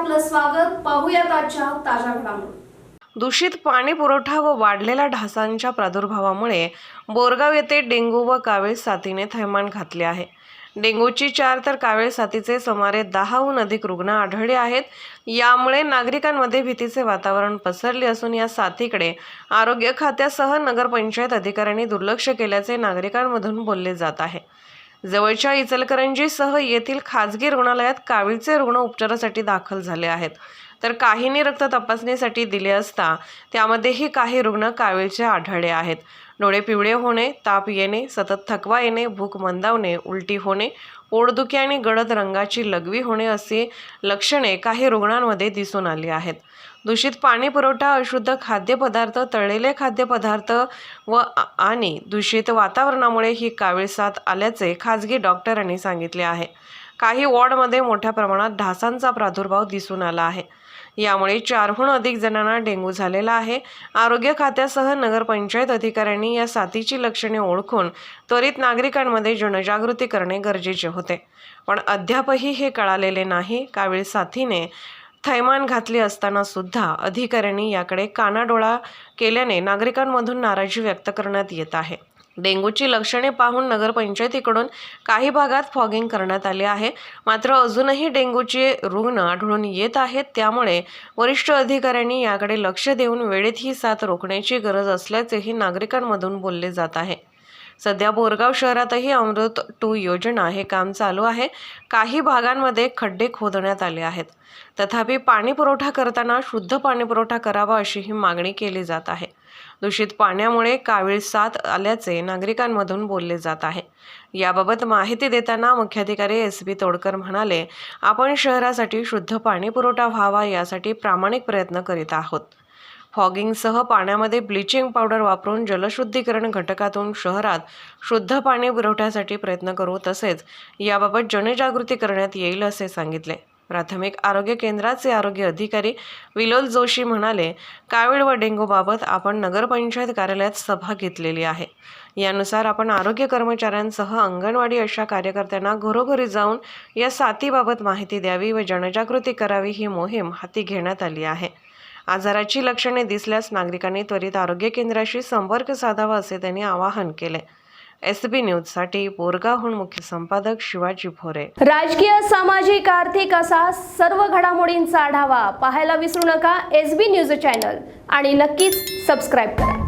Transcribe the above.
स्वागत पाहूयात आजच्या ताज्या घडामोडी. दूषित पाणी पुरवठा व वाढलेल्या ढासांच्या प्रादुर्भावामुळे बोरगाव येथे डेंगू व कावीळ साथीने थैमान घातले आहे. डेंग्यूची चार तर कावीळ साथीचे सुमारे दहाहून अधिक रुग्ण आढळले आहेत. यामुळे नागरिकांमध्ये भीतीचे वातावरण पसरले असून या साथीकडे आरोग्य खात्यासह नगरपंचायत अधिकाऱ्यांनी दुर्लक्ष केल्याचे नागरिकांमधून बोलले जात आहे. जवळच्या इचलकरंजीसह येथील खाजगी रुग्णालयात कावीळचे रुग्ण उपचारासाठी दाखल झाले आहेत. तर काहींनी रक्त तपासणीसाठी दिले असता त्यामध्येही काही रुग्ण कावीळचे आढळले आहेत. डोळे पिवळे होणे ताप येणे सतत थकवा येणे भूक मंदावणे उलटी होणे पोटदुखी आणि गडद रंगाची लघवी होणे अशी लक्षणे काही रुग्णांमध्ये दिसून आली आहेत. दूषित पाणी पुरवठा अशुद्ध खाद्यपदार्थ तळलेले खाद्यपदार्थ व आणि दूषित वातावरणामुळे ही कावीळ साथ आल्याचे खाजगी डॉक्टरांनी सांगितले आहे. काही वॉर्डमध्ये मोठ्या प्रमाणात ढासांचा प्रादुर्भाव दिसून आला आहे. यामुळे चारहून अधिक जणांना डेंग्यू झालेला आहे. आरोग्य खात्यासह नगरपंचायत अधिकाऱ्यांनी या साथीची लक्षणे ओळखून त्वरित नागरिकांमध्ये जनजागृती करणे गरजेचे होते. पण अद्यापही हे कळालेले नाही. कावीळ साथीने थैमान घातले असताना सुद्धा अधिकाऱ्यांनी याकडे कानाडोळा केल्याने नागरिकांमधून नाराजी व्यक्त करण्यात येत आहे. डेंग्यूची लक्षणे पाहून नगरपंचायतीकडून काही भागात फॉगिंग करण्यात आले आहे. मात्र अजूनही डेंग्यूचे रुग्ण आढळून येत आहेत. त्यामुळे वरिष्ठ अधिकाऱ्यांनी याकडे लक्ष देऊन वेळेत ही साथ रोखण्याची गरज असल्याचेही नागरिकांमधून बोलले जात आहे. सध्या बोरगाव शहरातही अमृत टू योजना हे काम चालू आहे. काही भागांमध्ये खड्डे खोदण्यात आले आहेत. तथापि पाणी पुरवठा करताना शुद्ध पाणीपुरवठा करावा अशी ही मागणी केली जात आहे. दूषित पाण्यामुळे कावीळ साथ आल्याचे नागरिकांमधून बोलले जात आहे. याबाबत माहिती देताना मुख्याधिकारी एस बी तोडकर म्हणाले आपण शहरासाठी शुद्ध पाणी पुरवठा व्हावा यासाठी प्रामाणिक प्रयत्न करीत आहोत. फॉगिंगसह पाण्यामध्ये ब्लिचिंग पावडर वापरून जलशुद्धीकरण घटकातून शहरात शुद्ध पाणी पुरवठ्यासाठी प्रयत्न करू तसेच याबाबत जनजागृती करण्यात येईल असे सांगितले. प्राथमिक आरोग्य केंद्राचे आरोग्य अधिकारी विलोल जोशी म्हणाले कावीळ व डेंग्यूबाबत आपण नगरपंचायत कार्यालयात सभा घेतलेली आहे. यानुसार आपण आरोग्य कर्मचाऱ्यांसह अंगणवाडी अशा कार्यकर्त्यांना घरोघरी जाऊन या साथीबाबत माहिती द्यावी व जनजागृती करावी ही मोहीम हाती घेण्यात आली आहे. आजाराची लक्षणे दिसल्यास नागरिकांनी त्वरित आरोग्य केंद्राशी संपर्क साधावा असे त्यांनी आवाहन केले. एस बी न्यूजसाठी बोरगावहून मुख्य संपादक शिवाजी भोरे. राजकीय सामाजिक आर्थिक असा सर्व घडामोडींचा आढावा पाहायला विसरू नका एस बी न्यूज चॅनल. आणि नक्कीच सबस्क्राईब करा.